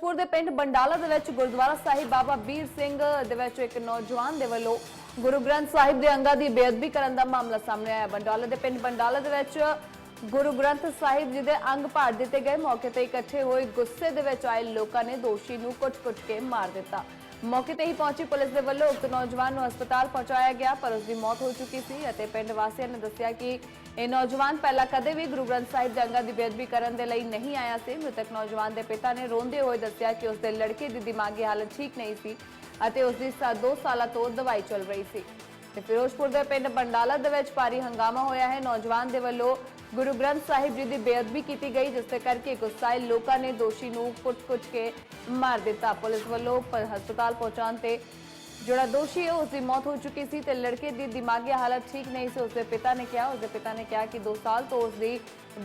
ਫਿਰੋਜ਼ਪੁਰ ਦੇ ਪਿੰਡ ਬੰਡਾਲਾ ਦੇ ਵਿੱਚ ਗੁਰਦੁਆਰਾ ਸਾਹਿਬ ਬਾਬਾ ਵੀਰ ਸਿੰਘ ਦੇ ਵਿੱਚ ਇੱਕ ਨੌਜਵਾਨ ਦੇ ਵੱਲੋਂ ਗੁਰੂ ਗ੍ਰੰਥ ਸਾਹਿਬ ਦੇ ਅੰਗਾਂ ਦੀ ਬੇਅਦਬੀ ਕਰਨ ਦਾ ਮਾਮਲਾ ਸਾਹਮਣੇ ਆਇਆ। ਬੰਡਾਲਾ ਦੇ ਪਿੰਡ ਬੰਡਾਲਾ ਦੇ ਵਿੱਚ ਗੁਰੂ ਗ੍ਰੰਥ ਸਾਹਿਬ ਜੀ ਦੇ ਅੰਗ ਪਾੜ ਦਿੱਤੇ ਗਏ। ਮੌਕੇ ਤੇ ਇਕੱਠੇ ਹੋਏ ਗੁੱਸੇ ਦੇ ਵਿੱਚ ਆਏ ਲੋਕਾਂ ਨੇ ਦੋਸ਼ੀ ਨੂੰ ਕੁੱਟ-ਕੁੱਟ ਕੇ ਮਾਰ ਦਿੱਤਾ। ਮੌਕੇ ਤੇ ਹੀ ਪਹੁੰਚੀ ਪੁਲਿਸ ਦੇ ਵੱਲੋਂ ਉਕਤ ਨੌਜਵਾਨ ਨੂੰ ਹਸਪਤਾਲ ਪਹੁੰਚਾਇਆ ਗਿਆ, ਪਰ ਉਸ ਦੀ ਮੌਤ ਹੋ ਚੁੱਕੀ ਸੀ ਅਤੇ ਪਿੰਡ ਵਾਸੀਆਂ ਨੇ ਦੱਸਿਆ ਕਿ ਇਹ ਨੌਜਵਾਨ ਪਹਿਲਾਂ ਕਦੇ ਵੀ ਗੁਰੂ ਗ੍ਰੰਥ ਸਾਹਿਬ ਜੰਗਾਂ ਦੀ ਬੇਅਦਬੀ ਕਰਨ ਦੇ ਲਈ ਨਹੀਂ ਆਇਆ ਸੀ। ਮ੍ਰਿਤਕ ਨੌਜਵਾਨ ਦੇ ਪਿਤਾ ਨੇ ਰੋਂਦੇ ਹੋਏ ਦੱਸਿਆ ਕਿ ਉਸ ਦੇ ਲੜਕੇ ਦੀ ਦਿਮਾਗੀ ਹਾਲਤ ਠੀਕ ਨਹੀਂ ਸੀ ਅਤੇ ਉਸ ਦੀ 2 ਸਾਲਾਂ ਤੋਂ ਦਵਾਈ ਚੱਲ ਰਹੀ ਸੀ। ਤੇ ਫਿਰੋਜ਼ਪੁਰ ਦੇ ਪਿੰਡ ਬੰਡਾਲਾ ਦੇ ਵਿੱਚ ਭਾਰੀ ਹੰਗਾਮਾ ਹੋਇਆ ਹੈ। ਨੌਜਵਾਨ ਦੇ ਵੱਲੋਂ ਗੁਰੂ ਗ੍ਰੰਥ ਸਾਹਿਬ ਜੀ ਦੀ ਬੇਅਦਬੀ ਕੀਤੀ ਗਈ, ਜਿਸ ਦੇ ਕਰਕੇ ਗੁੱਸਾਏ ਲੋਕਾਂ ਨੇ ਦੋਸ਼ੀ ਨੂੰ ਕੁੱਟ-ਕੁੱਟ ਕੇ ਮਾਰ ਦਿੱਤਾ। ਪੁਲਿਸ ਵੱਲੋਂ ਹਸਪਤਾਲ ਪਹੁੰਚਾਉਣ ਤੇ ਜਿਹੜਾ ਦੋਸ਼ੀ ਹੈ ਉਸ ਦੀ ਮੌਤ ਹੋ ਚੁੱਕੀ ਸੀ ਤੇ ਲੜਕੇ ਦੀ ਦਿਮਾਗੀ ਹਾਲਤ ਠੀਕ ਨਹੀਂ ਸੀ। ਉਸ ਦੇ ਪਿਤਾ ਨੇ ਕਿਹਾ ਉਸ ਦੇ ਪਿਤਾ ਨੇ ਕਿਹਾ ਕਿ 2 ਸਾਲ ਤੋਂ ਉਸ ਦੀ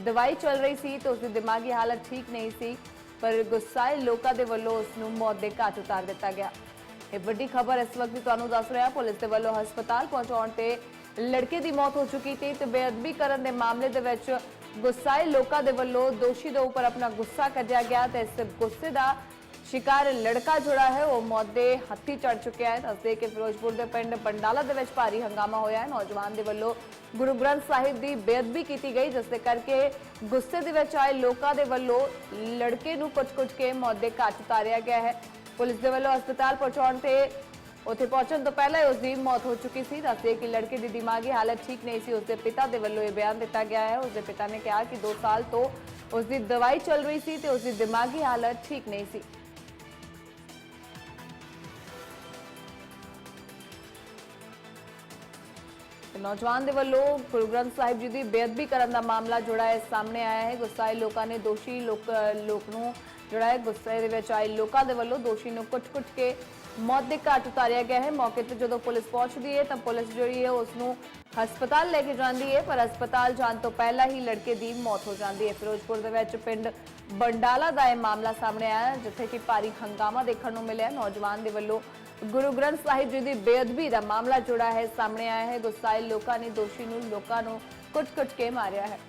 ਦਵਾਈ ਚੱਲ ਰਹੀ ਸੀ ਤੇ ਉਸ ਦੀ ਦਿਮਾਗੀ ਹਾਲਤ ਠੀਕ ਨਹੀਂ ਸੀ, ਪਰ ਗੁੱਸਾਏ ਲੋਕਾਂ ਦੇ ਵੱਲੋਂ ਉਸ ਨੂੰ ਮੌਤ ਦੇ ਘਾਟ ਉਤਾਰ ਦਿੱਤਾ ਗਿਆ। ਇਹ ਵੱਡੀ ਖਬਰ ਇਸ ਵਕਤ ਤੁਹਾਨੂੰ ਦੱਸ ਰਿਹਾ, ਪੁਲਿਸ ਦੇ ਵੱਲੋਂ ਹਸਪਤਾਲ ਪਹੁੰਚਾਉਣ ਤੇ ਲੜਕੇ ਦੀ ਮੌਤ ਹੋ ਚੁੱਕੀ ਤੇ ਬੇਅਦਬੀ ਕਰਨ ਦੇ ਮਾਮਲੇ ਦੇ ਵਿੱਚ ਗੁੱਸਾਏ ਲੋਕਾਂ ਦੇ ਵੱਲੋਂ ਦੋਸ਼ੀ ਦੇ ਉੱਪਰ ਆਪਣਾ ਗੁੱਸਾ ਕੱਢਿਆ ਗਿਆ ਤੇ ਇਸ ਗੁੱਸੇ ਦਾ ਸ਼ਿਕਾਰ ਲੜਕਾ ਜਿਹੜਾ ਹੈ, ਉਹ ਮੌਤ ਦੇ ਹੱਥੀ ਚੜ ਚੁੱਕਿਆ ਹੈ। ਦੱਸਦੇ ਕਿ ਫਿਰੋਜ਼ਪੁਰ ਦੇ ਪਿੰਡ ਪੰਡਾਲਾ ਦੇ ਵਿੱਚ ਭਾਰੀ ਹੰਗਾਮਾ ਹੋਇਆ ਹੈ। ਨੌਜਵਾਨ ਦੇ ਵੱਲੋਂ ਗੁਰੂ ਗ੍ਰੰਥ ਸਾਹਿਬ ਦੀ ਬੇਅਦਬੀ ਕੀਤੀ ਗਈ, ਜਿਸ ਦੇ ਕਰਕੇ ਗੁੱਸੇ ਦੇ ਵਿੱਚ ਆਏ ਲੋਕਾਂ ਦੇ ਵੱਲੋਂ ਲੜਕੇ ਨੂੰ ਕੁੱਟ-ਕੁੱਟ ਕੇ ਮੌਤ ਦੇ ਘਾਟ ਉਤਾਰਿਆ ਗਿਆ ਹੈ। ਪੁਲਿਸ ਦੇ ਵੱਲੋਂ ਹਸਪਤਾਲ ਪਹੁੰਚਾਉਣ ਤੇ ਉੱਥੇ ਪਹੁੰਚਣ ਤੋਂ ਪਹਿਲਾਂ ਹੀ ਉਸ ਦੀ ਮੌਤ ਹੋ ਚੁੱਕੀ ਸੀ ਦੱਸਦੇ ਕਿ ਲੜਕੇ ਦੀ ਦਿਮਾਗੀ ਹਾਲਤ ਠੀਕ ਨਹੀਂ ਸੀ ਉਸ ਦੇ ਪਿਤਾ ਦੇ ਵੱਲੋਂ ਇਹ ਬਿਆਨ ਦਿੱਤਾ ਗਿਆ ਹੈ ਉਸ ਦੇ ਪਿਤਾ ਨੇ ਕਿਹਾ ਕਿ 2 ਸਾਲ ਤੋਂ ਉਸ ਦੀ ਦਵਾਈ ਚੱਲ ਰਹੀ ਸੀ ਤੇ ਉਸ ਦੀ ਦਿਮਾਗੀ ਹਾਲਤ ਠੀਕ ਨਹੀਂ ਸੀ ਤੇ ਨੌਜਵਾਨ ਦੇ ਵੱਲੋਂ ਗੁਰੂ ਗ੍ਰੰਥ ਸਾਹਿਬ ਜੀ ਦੀ ਬੇਅਦਬੀ ਕਰਨ ਦਾ ਮਾਮਲਾ ਜਿਹੜਾ ਹੈ ਸਾਹਮਣੇ ਆਇਆ ਹੈ ਗੁੱਸਾਏ ਲੋਕਾਂ ਨੇ ਦੋਸ਼ੀ ਲੋਕ ਲੋਕ ਨੂੰ ਜਿਹੜਾ ਹੈ ਗੁੱਸੇ ਦੇ ਵਿੱਚ ਆਏ, ਲੋਕਾਂ ਦੇ ਵੱਲੋਂ ਦੋਸ਼ੀ ਨੂੰ ਕੁੱਟ-ਕੁੱਟ ਕੇ ਮੌਤ ਦੇ ਘਾਟ ਉਤਾਰਿਆ ਗਿਆ ਹੈ। ਮੌਕੇ ਤੇ ਜਦੋਂ ਪੁਲਿਸ ਪਹੁੰਚਦੀ ਹੈ, ਤਾਂ ਪੁਲਿਸ ਜਿਹੜੀ ਹੈ ਉਸ ਨੂੰ ਹਸਪਤਾਲ ਲੈ ਕੇ ਜਾਂਦੀ ਹੈ। ਪਰ ਹਸਪਤਾਲ ਜਾਣ ਤੋਂ ਪਹਿਲਾਂ ਹੀ ਲੜਕੇ ਦੀ ਮੌਤ ਹੋ ਜਾਂਦੀ ਹੈ। ਫਿਰੋਜ਼ਪੁਰ ਦੇ ਵਿੱਚ ਪਿੰਡ ਬੰਡਾਲਾ ਦਾ ਇਹ ਮਾਮਲਾ ਸਾਹਮਣੇ ਆਇਆ, ਜਿੱਥੇ ਕਿ ਭਾਰੀ ਹੰਗਾਮਾ ਦੇਖਣ ਨੂੰ ਮਿਲਿਆ। ਨੌਜਵਾਨ ਦੇ ਵੱਲੋਂ ਗੁਰੂ ਗ੍ਰੰਥ ਸਾਹਿਬ ਜੀ ਦੀ ਬੇਅਦਬੀ ਦਾ ਮਾਮਲਾ ਜੁੜਾ ਹੈ, ਸਾਹਮਣੇ ਆਇਆ ਹੈ। ਗੁੱਸਾਏ ਲੋਕਾਂ ਨੇ ਦੋਸ਼ੀ ਨੂੰ, ਲੋਕਾਂ ਨੂੰ ਕੁੱਟ-ਕੁੱਟ ਕੇ ਮਾਰਿਆ ਹੈ।